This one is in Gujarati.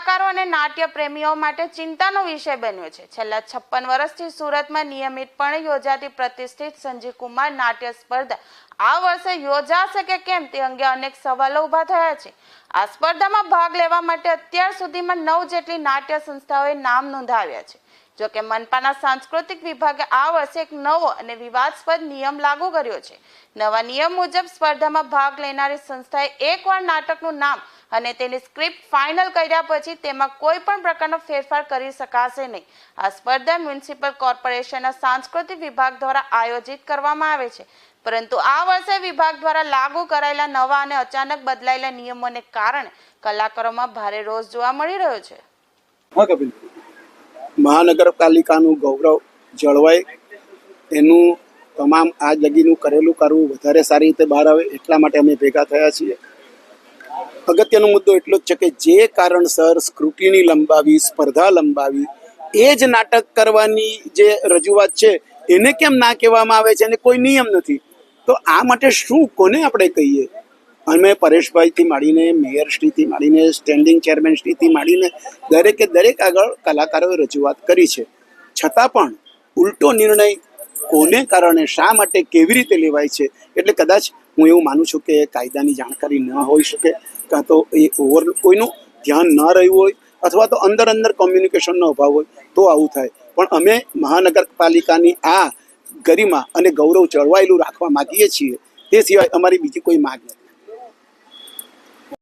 નાટ્ય પ્રેમીઓ માટે ચિંતાનો વિષય બન્યો છે. છેલ્લા છપ્પન વર્ષથી સુરતમાં નિયમિતપણે યોજાતી પ્રતિષ્ઠિત સંજીવ કુમાર નાટ્ય સ્પર્ધા આ વર્ષે યોજાશે કે કેમ તે અંગે અનેક સવાલો ઊભા થયા છે. આ સ્પર્ધામાં ભાગ લેવા માટે અત્યાર સુધીમાં નવ જેટલી નાટ્ય સંસ્થાઓએ નામ નોંધાવ્યા છે. જોકે મનપાના સાંસ્કૃતિક વિભાગે આ વર્ષે એક નવો અને વિવાદસ્પદ નિયમ લાગુ કર્યો છે. નવા નિયમ મુજબ સ્પર્ધામાં ભાગ લેનારી સંસ્થાએ એકવાર નાટકનું નામ અને તેની સ્ક્રિપ્ટ ફાઇનલ કર્યા પછી તેમાં કોઈ પણ પ્રકારનો ફેરફાર કરી શકાશે નહીં. આ સ્પર્ધા મ્યુનિસિપલ કોર્પોરેશનના સાંસ્કૃતિક વિભાગ દ્વારા આયોજિત કરવામાં આવે છે. પરંતુ આ વર્ષે વિભાગ દ્વારા લાગુ કરાયેલા નવા અને અચાનક બદલાયેલા નિયમોને કારણે કલાકારોમાં ભારે રોષ જોવા મળી રહ્યો છે. મહાનગરપાલિકાનું ગૌરવ જળવાય એનું તમામ આ જગીનું કરેલું કરવું વધારે સારી રીતે બહાર આવે એટલા માટે અમે ભેગા થયા છીએ. અગત્યનો મુદ્દો એટલો જ છે કે જે કારણસર સ્ક્રુટિની લંબાવી, સ્પર્ધા લંબાવી, એ જ નાટક કરવાની જે રજૂઆત છે, એને કેમ ના કહેવામાં આવે છે અને કોઈ નિયમ નથી? તો આ માટે શું કોને આપણે કહીએ? અમે પરેશભાઈથી માંડીને, મેયરશ્રીથી માંડીને સ્ટેન્ડિંગ ચેરમેનશ્રીથી માંડીને દરેકે દરેક આગળ કલાકારોએ રજૂઆત કરી છે. છતાં પણ ઉલટો નિર્ણય કોને કારણે, શા માટે, કેવી રીતે લેવાય છે? એટલે કદાચ હું એવું માનું છું કે કાયદાની જાણકારી ન હોઈ શકે, કાં તો એ ઓવર કોઈનું ધ્યાન ન રહ્યું હોય, અથવા તો અંદર અંદર કોમ્યુનિકેશનનો અભાવ હોય, તો આવું થાય. પણ અમે મહાનગરપાલિકાની આ ગરિમા અને ગૌરવ જળવાયેલું રાખવા માગીએ છીએ, તે સિવાય અમારી બીજી કોઈ માગ નથી.